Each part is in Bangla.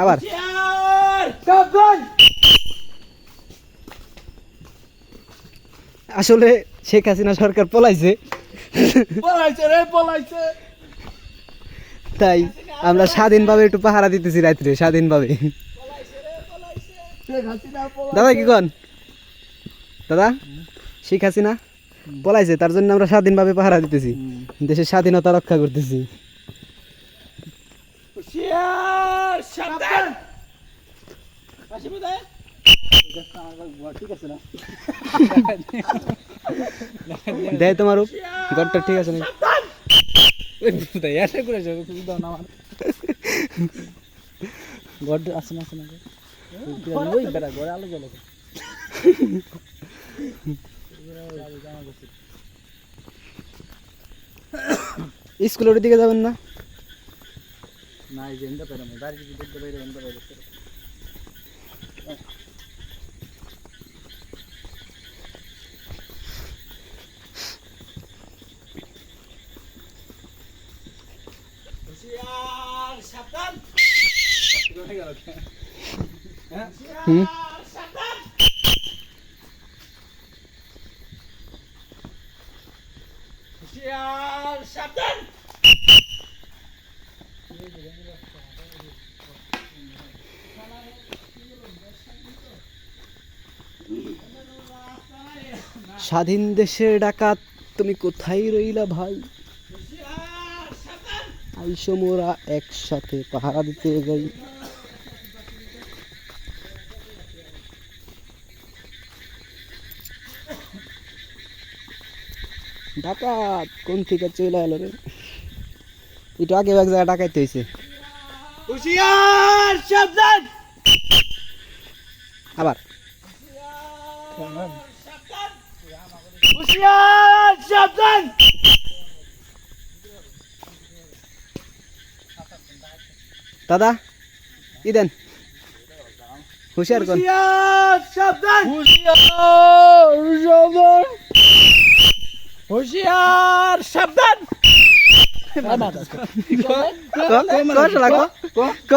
আবার। আসলে শেখ হাসিনা সরকার পলাইছে। পলাইছে রে পলাইছে। তাই আমরা স্বাধীনভাবে একটু পাহারা দিতেছি রাত্রে স্বাধীনভাবে। দাদা কি কন? দাদা শেখ হাসিনা পলাইছে তার জন্য আমরা স্বাধীনভাবে পাহারা দিতেছি। দেশের স্বাধীনতা রক্ষা করতেছি। হুশিয়ার সাবধান হাসি বোধহয় ঠিক আছে না দেয় তোমার রূপ গড়টা ঠিক আছে না এসে করেছে দাও না আমার গড আছে না আছে না ওই বেটা ঘরে আলো জ্বলে স্কুলের দিকে যাবেন না না এই যে এন্ডা পেরাম বাড়ি যদি দেখতে বাইরে এন্ডা বাইরে সাবধান হুম হুশিয়ার সাবধান স্বাধীন দেশের ডাকাত তুমি কোথায় রইলা ভাই? আইসো মোরা একসাথে পাহারা দিতে যাই। ডাকাত কোন থেকে চলে এলো রে? একটু আগে এক জায়গায় ডাকাইতে হয়েছে আবার। হুশিয়ার সাবধান দাদা ই দেন। হুশিয়ার কোন? হুশিয়ার সাবধান। হুশিয়ার হুশিয়ার সাবধান। ক শালা ক ক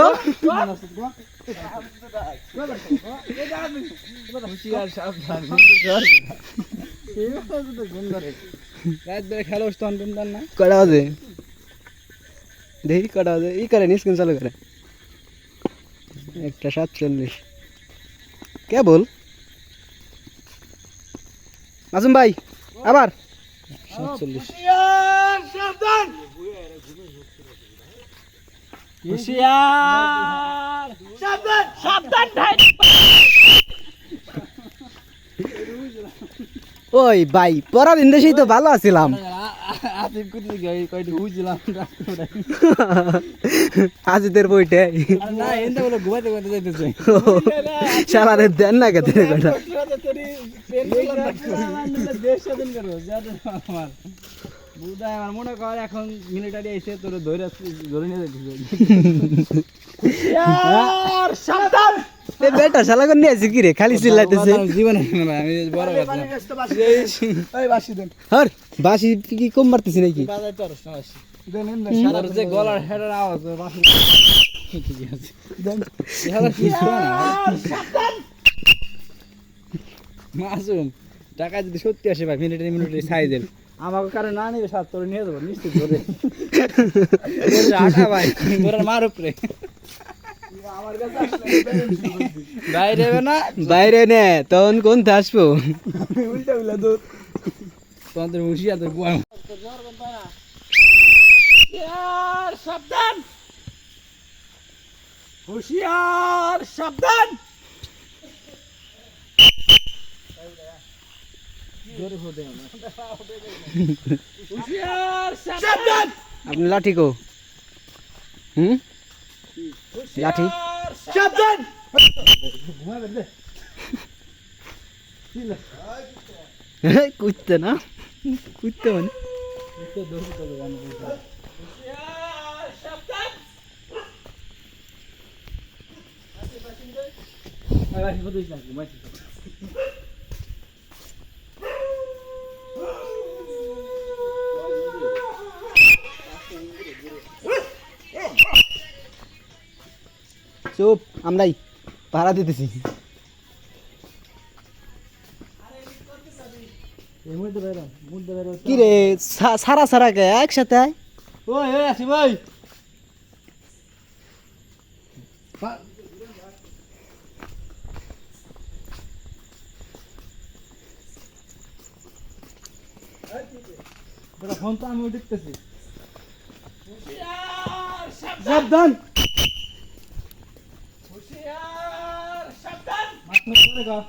হুশিয়ার সাবধান। কটা বাজে দেখি কটা বাজে ই করে স্ক্রিন চালু করে একটা সাতচল্লিশ কে বল মাসুম ভাই আবার সাতচল্লিশ সাবধান সাবধান সাবধান ভাই ওই ভাই পরাদিন দেশেই তো ভালো আছিলাম। আজিদের বইটে। সারারে দেন না যাদের আমার মনে কর এখন মিলিটারি আইসে তোর ধরে ধরে নিয়ে সাবধান এ বেটা শালা করে নিয়ে আসি কি রে? খালি চিল্লাইতেছে। জীবনে আমি বড় এই বাসি দেন। হর বাসি কি কম মারতেছি নাকি? বাজার তো রস বাসি দেন সারা যে গলার হেডার আওয়াজ বাসি ঠিকই আছে দেন এবার কি মাসুম টাকা যদি সত্যি আসে ভাই মিলিটারি ছাই দেন আমাকে কারণ না নিবে সাত তোর নিয়ে যাব নিশ্চিত ধরে আটা ভাই তোর মার উপরে। বাইরে হবে না? বাইরে নে তখন কোন আসব? উল্টা উল্টা দূর তোমাদের হুশিয়ার তো বুয়া হুশিয়ার সাবধান! হুশিয়ার সাবধান! হুশিয়ার সাবধান! আপনি লাঠি কো। হুম? লাঠি কুদতে না কুদতে মানে চুপ আমরাই পাহারা দিতেছি এই মধ্যে বেরো মধ্যে বেরো কি রে সারা সারা কে একসাথে ওই ওই। আসি ভাই ফোন তো আমি দেখতেছি। সাবধান! 没事那哥